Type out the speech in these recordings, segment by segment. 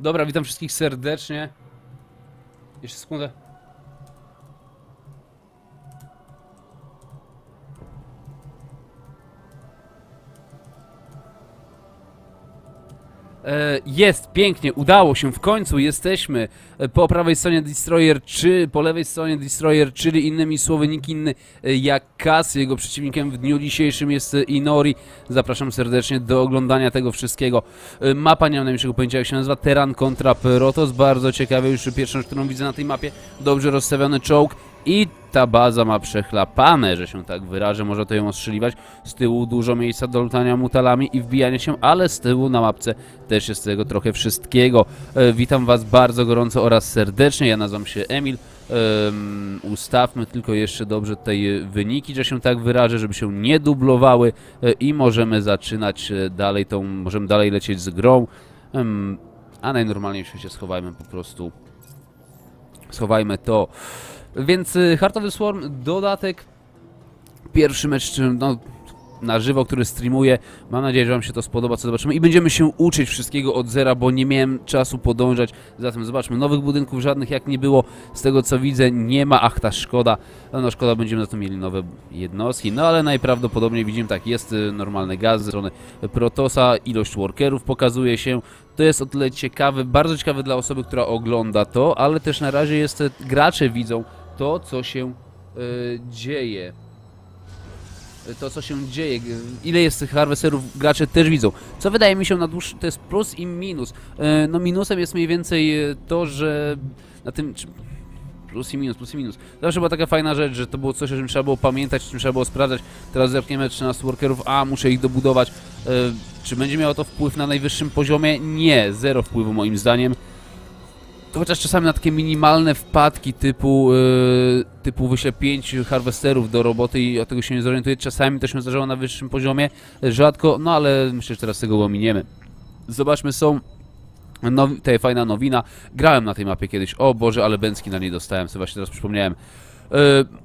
Dobra, witam wszystkich serdecznie. Jeszcze sekundę. Jest, pięknie, udało się, w końcu jesteśmy e, po prawej stronie Destroyer, czy po lewej stronie Destroyer, czyli innymi słowy nikt inny e, jak Kas. Jego przeciwnikiem w dniu dzisiejszym jest e, Inori. Zapraszam serdecznie do oglądania tego wszystkiego. E, Mapa, nie mam najmniejszego pojęcia jak się nazywa, Teran kontra Protoss, bardzo ciekawe, już pierwszą którą widzę na tej mapie. Dobrze rozstawiony czołg i ta baza ma przechlapane, że się tak wyrażę, może to ją ostrzeliwać. Z tyłu dużo miejsca do lutania mutalami i wbijania się, ale z tyłu na mapce też jest tego trochę wszystkiego. E, witam Was bardzo gorąco oraz serdecznie, ja nazywam się Emil. Em, ustawmy tylko jeszcze dobrze tutaj wyniki, że się tak wyrażę, żeby się nie dublowały e, i możemy zaczynać e, dalej tą, możemy dalej lecieć z grą. A najnormalniej w świecie schowajmy po prostu schowajmy to. Więc y, Heartowy Swarm, dodatek, pierwszy mecz no, na żywo, który streamuję. Mam nadzieję, że Wam się to spodoba, co zobaczymy. I będziemy się uczyć wszystkiego od zera, bo nie miałem czasu podążać. Zatem zobaczmy, nowych budynków żadnych jak nie było. Z tego co widzę, nie ma. Ach, ta szkoda. No, no szkoda, będziemy za to mieli nowe jednostki. No ale najprawdopodobniej widzimy tak, jest y, normalny gaz ze strony Protosa, ilość workerów pokazuje się. To jest o tyle ciekawe, bardzo ciekawe dla osoby, która ogląda to, ale też na razie jest, y, gracze widzą to, co się y, dzieje. To, co się dzieje, ile jest tych harvesterów, gracze też widzą. Co wydaje mi się na dłuższy, to jest plus i minus. E, No minusem jest mniej więcej e, to, że na tym... czy- Plus i minus, plus i minus. Zawsze była taka fajna rzecz, że to było coś, o czym trzeba było pamiętać, o czym trzeba było sprawdzać. Teraz zepniemy 13 workerów, a muszę ich dobudować. E, Czy będzie miało to wpływ na najwyższym poziomie? Nie, zero wpływu moim zdaniem. Chociaż czasami na takie minimalne wpadki typu, yy, typu wyślę 5 harwesterów do roboty i od tego się nie zorientuję, czasami to się zdarzało na wyższym poziomie, rzadko, no ale myślę, że teraz tego ominiemy. Zobaczmy, są nowi, tutaj fajna nowina, grałem na tej mapie kiedyś, o Boże, ale bęcki na niej dostałem, sobie właśnie teraz przypomniałem. Yy,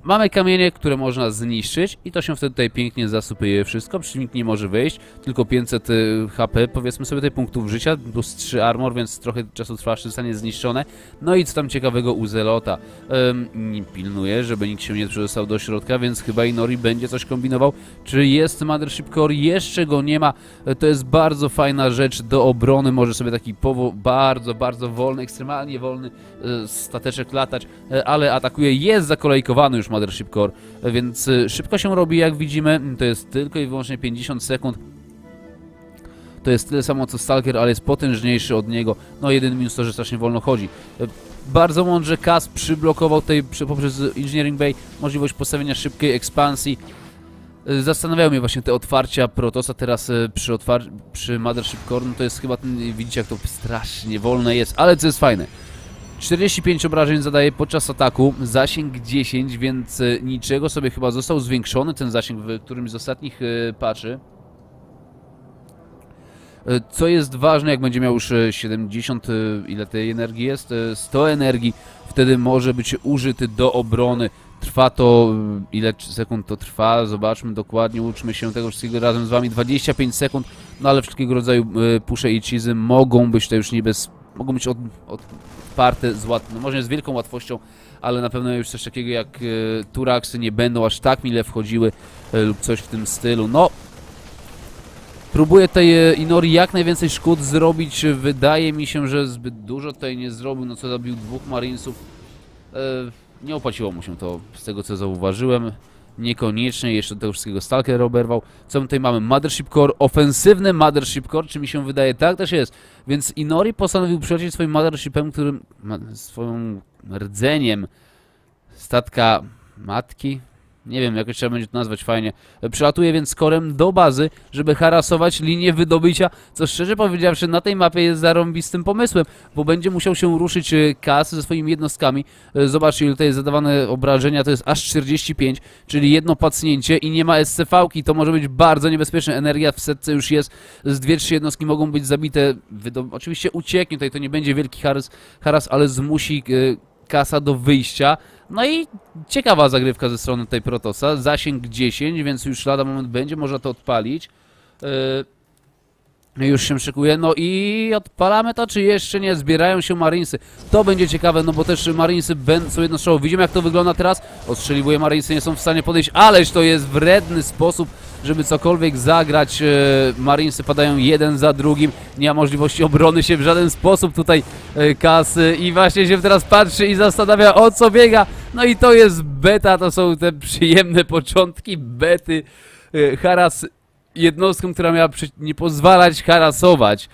mamy kamienie, które można zniszczyć i to się wtedy tutaj pięknie zasypuje wszystko, przeciwnik nie może wyjść, tylko 500 y, HP, powiedzmy sobie tutaj punktów życia, plus 3 armor, więc trochę czasu trwa, aż zostanie zniszczone. No i co tam ciekawego u Zelota? Ym, pilnuje, żeby nikt się nie przedostał do środka, więc chyba Inori będzie coś kombinował. Czy jest Mothership Core? Jeszcze go nie ma. E, To jest bardzo fajna rzecz do obrony, może sobie taki bardzo, bardzo wolny, ekstremalnie wolny e, stateczek latać, e, ale atakuje, jest zakolejkowany już Mothership Core, więc e, szybko się robi, jak widzimy, to jest tylko i wyłącznie 50 sekund. To jest tyle samo co Stalker, ale jest potężniejszy od niego. No jedyny minus to, że strasznie wolno chodzi. E, Bardzo mądrze Kas przyblokował tutaj poprzez Engineering Bay możliwość postawienia szybkiej ekspansji. E, Zastanawiają mnie właśnie te otwarcia Protosa teraz przy, otwar- przy Mothership Core, no to jest chyba ten, widzicie jak to strasznie wolne jest, ale co jest fajne. 45 obrażeń zadaje podczas ataku, zasięg 10, więc e, niczego sobie chyba został zwiększony ten zasięg w którymś z ostatnich e, patchy. E, Co jest ważne, jak będzie miał już e, 70, e, ile tej energii jest? E, 100 energii, wtedy może być użyty do obrony. Trwa to, ile sekund to trwa? Zobaczmy dokładnie, uczmy się tego wszystkiego razem z Wami. 25 sekund, no ale wszystkiego rodzaju pusze i cheesy mogą być to już niebez... mogą być od, odparte z łat... no może z wielką łatwością, ale na pewno już coś takiego jak e, Turaksy nie będą aż tak mile wchodziły e, lub coś w tym stylu. No, Próbuję tej e, Inori jak najwięcej szkód zrobić. Wydaje mi się, że zbyt dużo tutaj nie zrobił. No co zabił dwóch Marinesów. E, nie opłaciło mu się to z tego co zauważyłem. Niekoniecznie, jeszcze do tego wszystkiego Stalker oberwał. Co my tutaj mamy? Mothership Core, ofensywny Mothership Core, czy mi się wydaje? Tak też jest. Więc Inori postanowił przylecieć swoim Mothershipem, którym, swoim rdzeniem statka matki, nie wiem, jakoś trzeba będzie to nazwać fajnie. Przylatuje więc korem do bazy, żeby harasować linię wydobycia, co szczerze powiedziawszy na tej mapie jest zarąbistym pomysłem, bo będzie musiał się ruszyć e, Kas ze swoimi jednostkami. E, Zobaczcie, ile tutaj jest zadawane obrażenia, to jest aż 45, czyli jedno pacnięcie i nie ma SCV-ki, to może być bardzo niebezpieczne. Energia w setce już jest, z dwie, trzy jednostki mogą być zabite. Wydo- Oczywiście ucieknie, tutaj to nie będzie wielki haras, haras ale zmusi e, Kasa do wyjścia. No i ciekawa zagrywka ze strony tej Protosa. Zasięg 10, więc już lada moment będzie, można to odpalić. Yy, Już się szykuje, no i odpalamy to, czy jeszcze nie? Zbierają się Marinesy. To będzie ciekawe, no bo też Marinesy będą są jednostrzału. Widzimy jak to wygląda teraz. Ostrzeliwuje Marinesy, nie są w stanie podejść, ależ to jest wredny sposób, żeby cokolwiek zagrać. E, Marinesy padają jeden za drugim. Nie ma możliwości obrony się w żaden sposób tutaj e, kasy i właśnie się teraz patrzy i zastanawia o co biega. No i to jest beta, to są te przyjemne początki bety. E, Haras jednostką, która miała nie pozwalać harasować.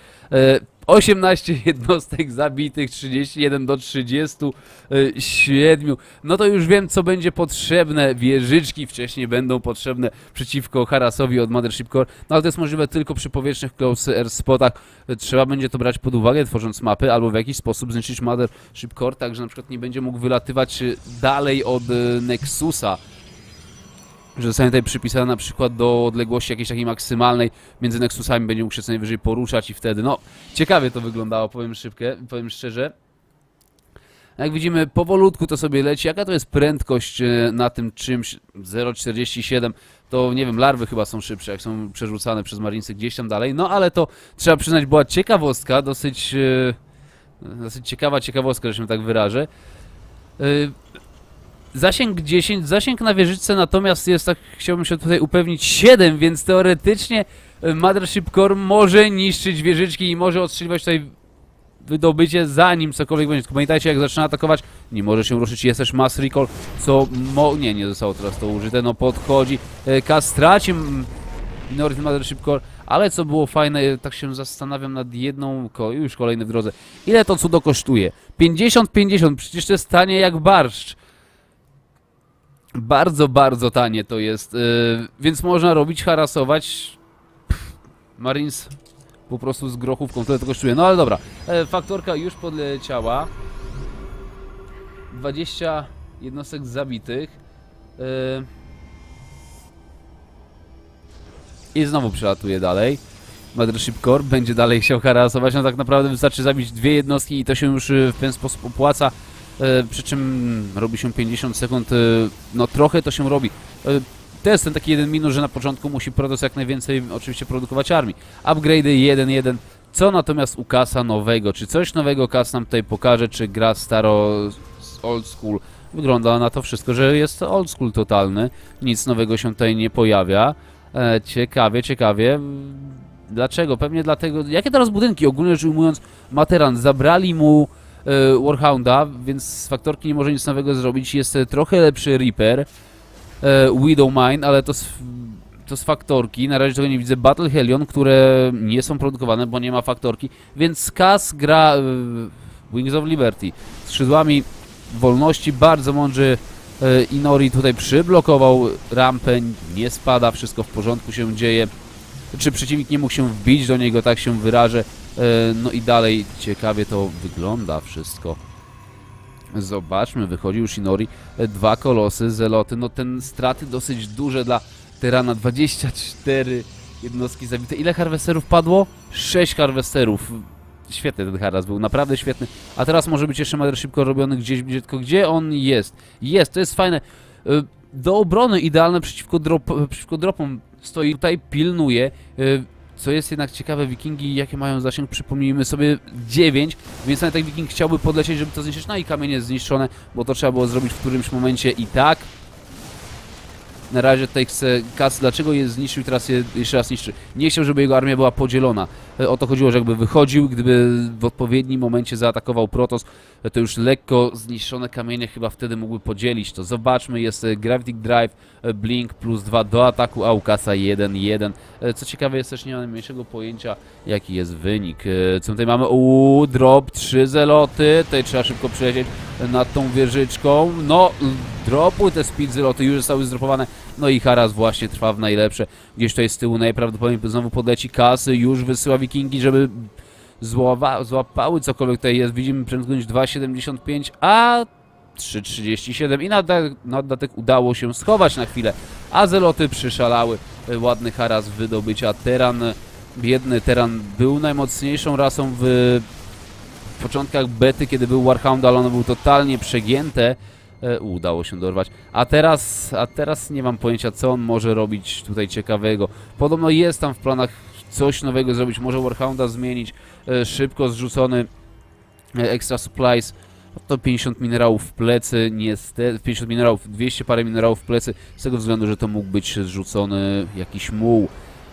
E, 18 jednostek zabitych, 31 do 37. No to już wiem, co będzie potrzebne. Wieżyczki wcześniej będą potrzebne przeciwko harasowi od Mothership Core. No ale to jest możliwe tylko przy powietrznych close air spotach. E, Trzeba będzie to brać pod uwagę, tworząc mapy, albo w jakiś sposób zniszczyć Mothership Core, tak że na przykład nie będzie mógł wylatywać e, dalej od e, Nexusa że zostanie tutaj przypisana na przykład do odległości jakiejś takiej maksymalnej między Nexusami, będzie mógł się co najwyżej poruszać i wtedy, no, ciekawie to wyglądało, powiem szybkę, powiem szczerze. Jak widzimy, powolutku to sobie leci. Jaka to jest prędkość e, na tym czymś 0,47? To nie wiem, larwy chyba są szybsze, jak są przerzucane przez marinesy gdzieś tam dalej. No ale to trzeba przyznać, była ciekawostka, dosyć, e, dosyć ciekawa ciekawostka, że się tak wyrażę. Zasięg 10, zasięg na wieżyczce natomiast jest, tak chciałbym się tutaj upewnić, 7, więc teoretycznie e, Mothership Core może niszczyć wieżyczki i może odstrzeliwać tutaj wydobycie zanim cokolwiek będzie. Pamiętajcie, jak zaczyna atakować, nie może się ruszyć, jest też mass recall, co mo... nie, nie zostało teraz to użyte, no podchodzi, e, Kas straci mm, Minority Mothership Core, ale co było fajne, tak się zastanawiam nad jedną, już kolejny w drodze, ile to cudo kosztuje? 50-50, przecież to jest tanie jak barszcz. Bardzo, bardzo tanie to jest, yy, więc można robić, harasować. Marines po prostu z grochówką, tyle to kosztuje. No ale dobra, e, faktorka już podleciała. 20 jednostek zabitych. Yy. I znowu przelatuje dalej. Mothership Core będzie dalej chciał harasować. No tak naprawdę wystarczy zabić dwie jednostki i to się już y, w ten sposób opłaca. E, przy czym robi się 50 sekund, e, no trochę to się robi. E, to jest ten taki jeden minus, że na początku musi Protoss jak najwięcej oczywiście produkować armii. Upgrade'y 1-1. Co natomiast u Kasa nowego? Czy coś nowego Kas nam tutaj pokaże, czy gra staro old school? Wygląda na to wszystko, że jest old school totalny. Nic nowego się tutaj nie pojawia. Ciekawie, ciekawie. Dlaczego? Pewnie dlatego... Jakie teraz budynki? Ogólnie rzecz ujmując, Materan zabrali mu Warhounda, więc z faktorki nie może nic nowego zrobić. Jest e, trochę lepszy Reaper, e, Widowmine, ale to z, to z faktorki. Na razie tego nie widzę. Battle Helion, które nie są produkowane, bo nie ma faktorki, więc Kas gra e, Wings of Liberty. Skrzydłami wolności bardzo mądrzy e, Inori tutaj przyblokował rampę, nie spada, wszystko w porządku się dzieje. Czy przeciwnik nie mógł się wbić do niego, tak się wyrażę. E, No i dalej ciekawie to wygląda wszystko. Zobaczmy, wychodzi już Inori. E, Dwa kolosy, zeloty. No ten straty dosyć duże dla Terana. 24 jednostki zabite. Ile harwesterów padło? 6 harwesterów. Świetny ten haras był, naprawdę świetny. A teraz może być jeszcze Mothership Core robiony gdzieś bliżej, tylko gdzie on jest? Jest, to jest fajne. E, Do obrony idealne przeciwko, drop, przeciwko dropom. Stoi tutaj, pilnuje. Co jest jednak ciekawe, wikingi jakie mają zasięg, przypomnijmy sobie 9, więc nawet jak wiking chciałby podlecieć, żeby to zniszczyć, no i kamienie zniszczone, bo to trzeba było zrobić w którymś momencie i tak. Na razie tutaj chce Kas, dlaczego je zniszczył teraz je jeszcze raz niszczy. Nie chciał, żeby jego armia była podzielona. E, O to chodziło, że jakby wychodził, gdyby w odpowiednim momencie zaatakował Protoss, e, to już lekko zniszczone kamienie chyba wtedy mógłby podzielić to. Zobaczmy, jest e, Gravity Drive, Blink plus 2 do ataku, a u Kasa 1-1. E, Co ciekawe jest też nie mam najmniejszego pojęcia jaki jest wynik. Co tutaj mamy? Uuu, drop, 3 zeloty, tutaj trzeba szybko przelecieć nad tą wieżyczką. No, dropuj te speed zeloty, już zostały zdropowane. No i Haras właśnie trwa w najlepsze. Gdzieś tutaj z tyłu najprawdopodobniej znowu podleci kasy, już wysyła wikingi, żeby złowa, złapały cokolwiek tutaj jest. Widzimy prędkość 2,75, a 3,37 i na, dodatek- udało się schować na chwilę, a zeloty przyszalały. Ładny haras wydobycia. Teran, biedny Teran był najmocniejszą rasą w początkach bety, kiedy był Warhound, ale ono był totalnie przegięte. E, udało się dorwać. A teraz, a teraz nie mam pojęcia, co on może robić tutaj ciekawego. Podobno jest tam w planach coś nowego zrobić, może Warhounda zmienić, e, szybko zrzucony e, extra supplies, to 50 minerałów w plecy, niestety, 50 minerałów, 200 parę minerałów w plecy, z tego względu, że to mógł być zrzucony jakiś muł.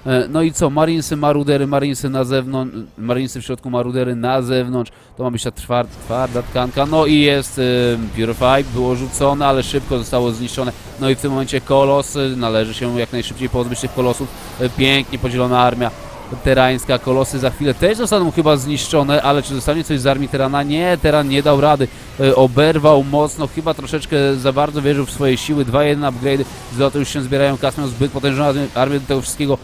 E, No i co, Marinesy, Marudery, Marinesy na zewnątrz, Marinesy w środku, Marudery na zewnątrz, to ma być ta twarda, twarda tkanka, no i jest e, Purify, było rzucone, ale szybko zostało zniszczone, no i w tym momencie Kolos, e, należy się jak najszybciej pozbyć tych Kolosów, pięknie podzielona armia terańska, Kolosy za chwilę też zostaną chyba zniszczone, ale czy zostanie coś z armii Terana? Nie, Teran nie dał rady, e, oberwał mocno, chyba troszeczkę za bardzo wierzył w swoje siły, 2-1 upgrade, złote już się zbierają, Kas miał zbyt potężną armię- do tego wszystkiego,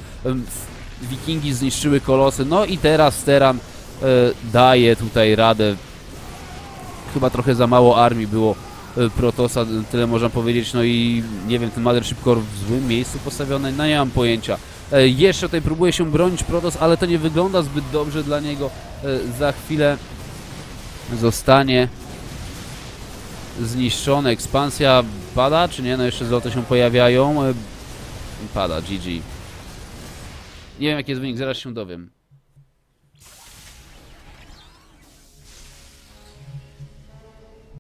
Wikingi zniszczyły kolosy, no i teraz Teran e, daje tutaj radę. Chyba trochę za mało armii było e, Protosa, tyle można powiedzieć, no i nie wiem, ten Mothership Core w złym miejscu postawiony, no nie mam pojęcia. E, jeszcze tutaj próbuje się bronić Protos, ale to nie wygląda zbyt dobrze dla niego. E, za chwilę zostanie zniszczony. Ekspansja pada, czy nie? No jeszcze złote się pojawiają. E, pada, GG. Nie wiem jaki jest wynik, zaraz się dowiem.